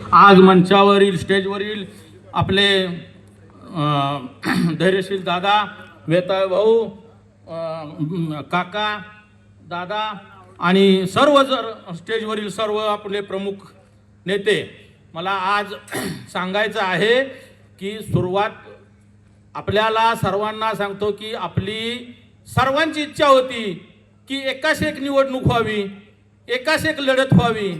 आज मंचावरील स्टेजवरील आपले धैर्यशील दादा वेताळ भाऊ काका दादा आणि सर्व जर स्टेजवरील सर्व आपले प्रमुख नेते मला आज सांगायचं आहे की सुरुवात आपल्याला सर्वांना सांगतो की आपली सर्वांची इच्छा होती की एकाच एक निवडणूक व्हावी एकाच एक लढत व्हावी.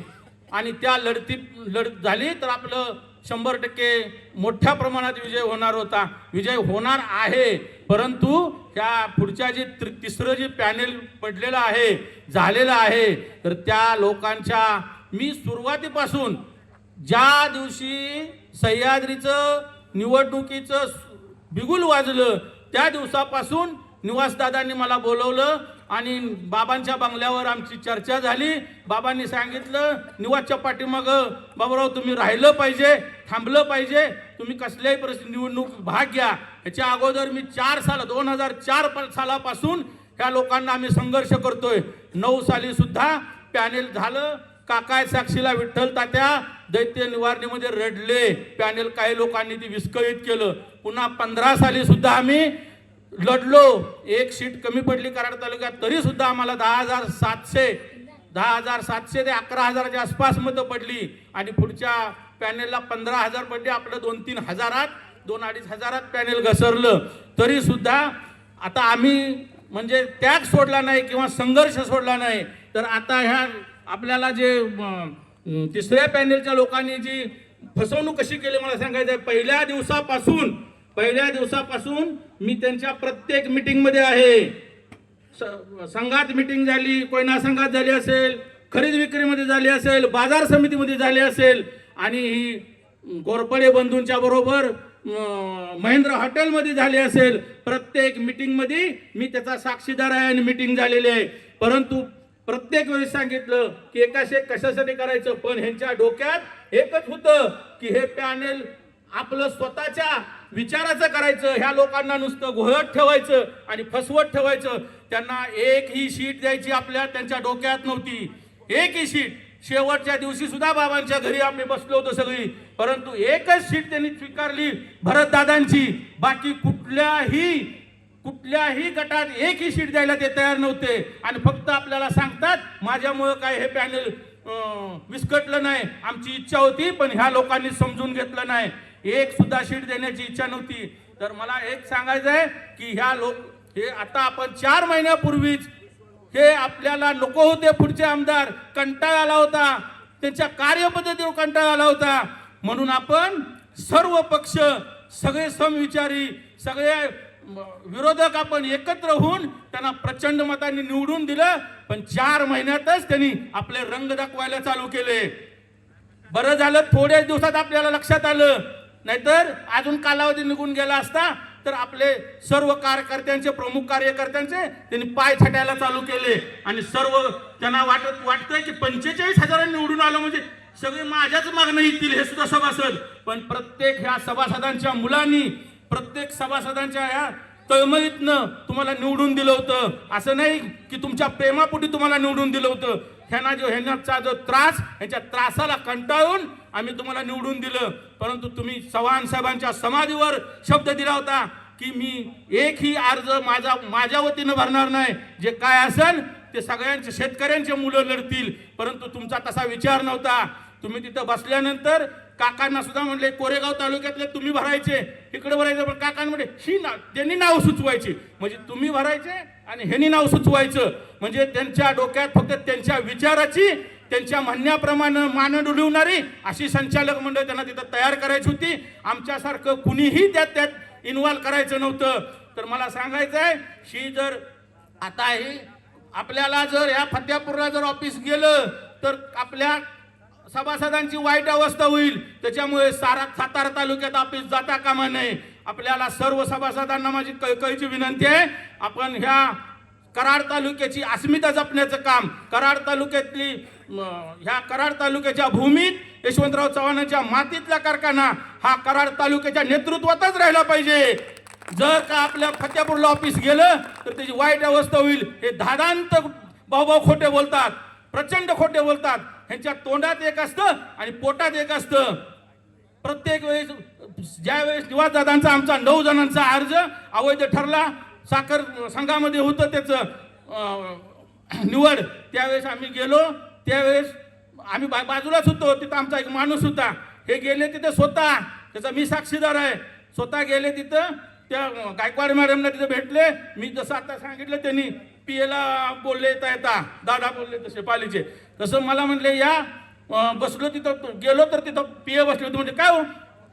आणि त्या लढतीत लढत झाली तर आपलं शंभर टक्के मोठ्या प्रमाणात विजय होणार होता. विजय होणार आहे. परंतु ह्या पुढच्या जे त्रि- तिसरं जे पॅनेल पडलेलं आहे झालेलं आहे तर त्या लोकांच्या मी सुरुवातीपासून ज्या दिवशी सह्याद्रीचं निवडणुकीचं बिगुल वाजलं त्या दिवसापासून निवासदादांनी मला बोलवलं आणि बाबांच्या बंगल्यावर आमची चर्चा झाली. बाबांनी सांगितलं निवासच्या पाठीमागं बाबूराव तुम्ही राहिलं पाहिजे थांबलं पाहिजे. तुम्ही कसल्याही परिस्थिती निवडणूक भाग घ्या. ह्याच्या अगोदर मी चार साल दोन हजार चार सालापासून ह्या लोकांना आम्ही संघर्ष करतोय. नऊ साली सुद्धा पॅनेल झालं. काकाय साक्षीला विठ्ठल तात्या दैत्य निवारणीमध्ये रडले. पॅनेल काही लोकांनी ती विस्कळीत केलं. पुन्हा पंधरा साली सुद्धा आम्ही लढलो. एक सीट कमी पडली कराड तालुक्यात तरी सुद्धा आम्हाला दहा हजार सातशे दहा हजार सातशे ते अकरा हजाराच्या आसपास मतं पडली. आणि पुढच्या पॅनेलला पंधरा हजार पडली. आपलं दोन तीन हजारात दोन अडीच हजारात पॅनेल घसरलं. तरी सुद्धा आता आम्ही म्हणजे त्याग सोडला नाही किंवा संघर्ष सोडला नाही. तर आता ह्या आपल्याला जे तिसऱ्या पॅनेलच्या लोकांनी जी फसवणूक कशी केली मला सांगायचं आहे पहिल्या दिवसापासून पहिल्या दिवसापासून मी त्यांच्या प्रत्येक मीटिंगमध्ये आहे. स- संघात मिटिंग झाली कोयना संघात झाली असेल खरेदी विक्रीमध्ये झाली असेल बाजार समितीमध्ये झाली असेल आणि ही गोरपडे बंधूंच्या बरोबर महेंद्र हॉटेलमध्ये झाली असेल प्रत्येक मिटिंगमध्ये मी त्याचा साक्षीदार आहे आणि मिटिंग झालेली आहे. परंतु प्रत्येक वेळी सांगितलं की एकाशे कशासाठी करायचं? पण ह्यांच्या डोक्यात एकच होतं की हे पॅनेल आपलं स्वतःच्या विचाराचं करायचं ह्या लोकांना नुसतं घोळत ठेवायचं आणि फसवत ठेवायचं. त्यांना एक ही शीट द्यायची आपल्या त्यांच्या डोक्यात नव्हती. एक ही शीट. शेवटच्या दिवशी सुद्धा बाबांच्या घरी आम्ही बसलो होतो सगळी. परंतु एकच शीट त्यांनी स्वीकारली भरतदादांची बाकी कुठल्याही कुठल्याही गटात एकही शीट द्यायला ते तयार नव्हते. आणि फक्त आपल्याला सांगतात माझ्यामुळं काय हे पॅनल विस्कटलं नाही. आमची इच्छा होती पण ह्या लोकांनी समजून घेतलं नाही. एक सुद्धा सीट देण्याची इच्छा नव्हती. तर मला एक सांगायचं आहे की ह्या लोक हे आता आपण चार महिन्यापूर्वीच हे आपल्याला नको होते पुढचे आमदार. कंटाळा आला होता. त्यांच्या कार्यपद्धतीवर कंटाळा आला होता. म्हणून आपण सर्व पक्ष सगळे समविचारी सगळे विरोधक आपण एकत्र होऊन त्यांना प्रचंड मतांनी निवडून दिलं. पण चार महिन्यातच त्यांनी आपले रंग दाखवायला चालू केले. बरं झालं थोड्याच दिवसात आपल्याला लक्षात आलं. नाहीतर अजून कालावधी निघून गेला असता तर आपले सर्व कार्यकर्त्यांचे प्रमुख कार्यकर्त्यांचे त्यांनी पाय छाटायला चालू केले. आणि सर्व त्यांना वाटत वाटतंय की पंचेचाळीस हजारांनी निवडून आलं म्हणजे सगळे माझ्याच मागणं येतील हे सुद्धा सभासद. पण प्रत्येक ह्या सभासदांच्या मुलांनी प्रत्येक सभासदांच्या ह्या तळमळीतनं तुम्हाला निवडून दिलं होतं. असं नाही की तुमच्या प्रेमापोटी तुम्हाला निवडून दिलं होतं. ह्यांना जो ह्यांचा जो त्रास ह्यांच्या त्रासाला कंटाळून आम्ही तुम्हाला निवडून दिलं. परंतु तुम्ही चव्हाण साहेबांच्या समाधीवर शब्द दिला होता की मी एकही अर्ज माझा माझ्या वतीनं भरणार नाही. जे काय असेल ते सगळ्यांचे शेतकऱ्यांचे मुलं लढतील. परंतु तुमचा तसा विचार नव्हता. तुम्ही तिथं बसल्यानंतर काकांना सुद्धा म्हणले कोरेगाव तालुक्यातले तुम्ही भरायचे इकडे भरायचे पण काकांना म्हणले ही ना त्यांनी नाव सुचवायची. म्हणजे तुम्ही भरायचे आणि ह्यांनी नाव सुचवायचं. म्हणजे त्यांच्या डोक्यात फक्त त्यांच्या विचाराची त्यांच्या म्हणण्याप्रमाणे मान डुलवणारी अशी संचालक मंडळ त्यांना तिथं तयार करायची होती. आमच्यासारखं कुणीही त्यात त्यात इन्व्हॉल्व करायचं नव्हतं. तर मला सांगायचं आहे ही जर आता ही आपल्याला जर ह्या फत्यापूरला जर ऑफिस गेलं तर आपल्या सभासदांची वाईट अवस्था होईल. त्याच्यामुळे सारा सातारा तालुक्यात ऑफिस जाता कामा नये. आपल्याला सर्व सभासदांना माझी कळकळीची विनंती आहे. आपण ह्या कराड तालुक्याची अस्मिता जपण्याचं काम कराड तालुक्यातली ह्या कराड तालुक्याच्या भूमीत यशवंतराव चव्हाणांच्या मातीतला कारखाना हा कराड तालुक्याच्या नेतृत्वातच राहिला पाहिजे. जर का आपल्या फत्यापूरला ऑफिस गेलं तर त्याची वाईट अवस्था होईल. हे धादांत भाऊभाऊ खोटे बोलतात. प्रचंड खोटे बोलतात. ह्यांच्या तोंडात एक असतं आणि पोटात एक असतं. प्रत्येक वेळेस ज्या वेळेस निवासदादांचा आमचा नऊ जणांचा अर्ज अवैध ठरला साखर संघामध्ये होतं त्याचं निवड त्यावेळेस आम्ही गेलो. त्यावेळेस आम्ही बा बाजूलाच होतो तिथं आमचा एक माणूस होता. हे गेले तिथं स्वतः. त्याचा मी साक्षीदार आहे. स्वतः गेले तिथं. त्या गायकवाड मॅडमला तिथं भेटले. मी जसं आता सांगितलं त्यांनी पी एला बोलले येता येता दादा बोलले तसे पालीचे. तसं मला म्हणले या बसलो तिथं गेलो तर तिथं पी ए बसले होते. म्हणजे काय हो?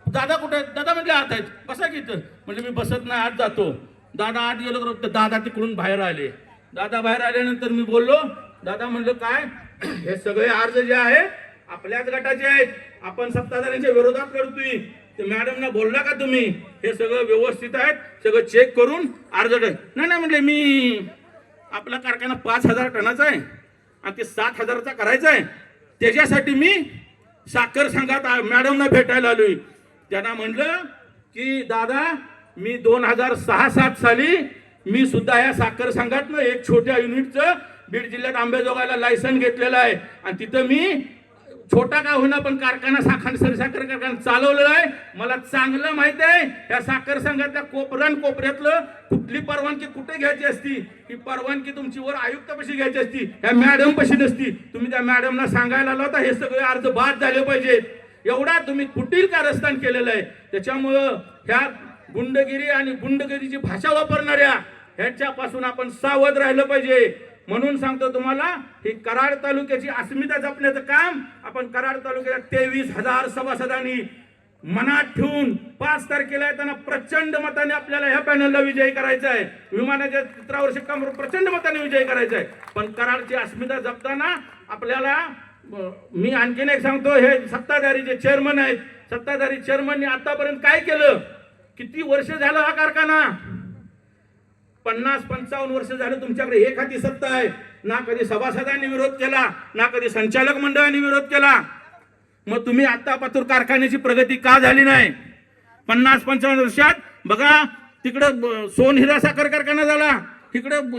दादा कुठे आहेत? दादा म्हटले आत आहेत. बसा की इथं. म्हणजे मी बसत नाही आत जातो. दादा आत गेलो तर दादा तिकडून बाहेर आले. दादा बाहेर आल्यानंतर मी बोललो. दादा म्हणलं काय? हे सगळे अर्ज जे आहे आपल्याच गटाचे आहेत. आपण सत्ताधाऱ्यांच्या विरोधात करतोय मॅडमना बोलला का तुम्ही? हे सगळं व्यवस्थित आहेत सगळं चेक करून अर्ज टाक नाही नाही म्हणले मी आपला कारखाना पाच हजार टनाचा आहे आणि ते सात हजाराचा करायचा आहे. त्याच्यासाठी मी साखर संघात मॅडमना भेटायला आलोय. त्यांना म्हणलं की दादा मी दोन हजार सहा सात साली मी सुद्धा या साखर संघातनं एक छोट्या युनिटचं बीड जिल्ह्यात आंबेजोगाईला लायसन घेतलेलं आहे. आणि तिथं मी छोटा का होईना पण कारखाना साखर सर साखर कारखाना चालवलेला आहे. मला चांगलं माहीत आहे या साखर संघातल्या कोपऱ्यान कोपऱ्यातलं कुठली परवानगी कुठे घ्यायची असती? ही परवानगी तुमची वर आयुक्त पशी घ्यायची असती ह्या मॅडम पशी नसती. तुम्ही त्या मॅडमला सांगायला आला होता हे सगळे अर्ज बाद झाले पाहिजे. एवढा तुम्ही कुटील कारस्थान केलेलं आहे. त्याच्यामुळं ह्या गुंडगिरी आणि गुंडगिरीची भाषा वापरणाऱ्या ह्यांच्यापासून आपण सावध राहिलं पाहिजे. म्हणून सांगतो तुम्हाला ही कराड तालुक्याची अस्मिता जपण्याचं काम आपण कराड तालुक्याच्या तेवीस हजार सभासदांनी मनात ठेवून पाच तारखेला येताना प्रचंड मताने आपल्याला ह्या पॅनलला विजयी करायचा आहे. विमानाच्या चित्रावर शिक्कामोर प्रचंड मताने विजयी करायचा आहे. पण कराडची अस्मिता जपताना आपल्याला मी आणखीन एक सांगतो हे सत्ताधारी जे चेअरमन आहेत सत्ताधारी चेअरमनने आतापर्यंत काय केलं? किती वर्ष झालं हा कारखाना? पन्नास पंचावन्न वर्ष झालं तुमच्याकडे एक हाती सत्ता आहे. ना कधी सभासदांनी विरोध केला ना कधी संचालक मंडळाने विरोध केला. मग तुम्ही आता पातूर कारखान्याची प्रगती का झाली नाही? पन्नास पंचावन्न वर्षात बघा तिकडं ब- सोनहिरा साखर कारखाना झाला तिकडं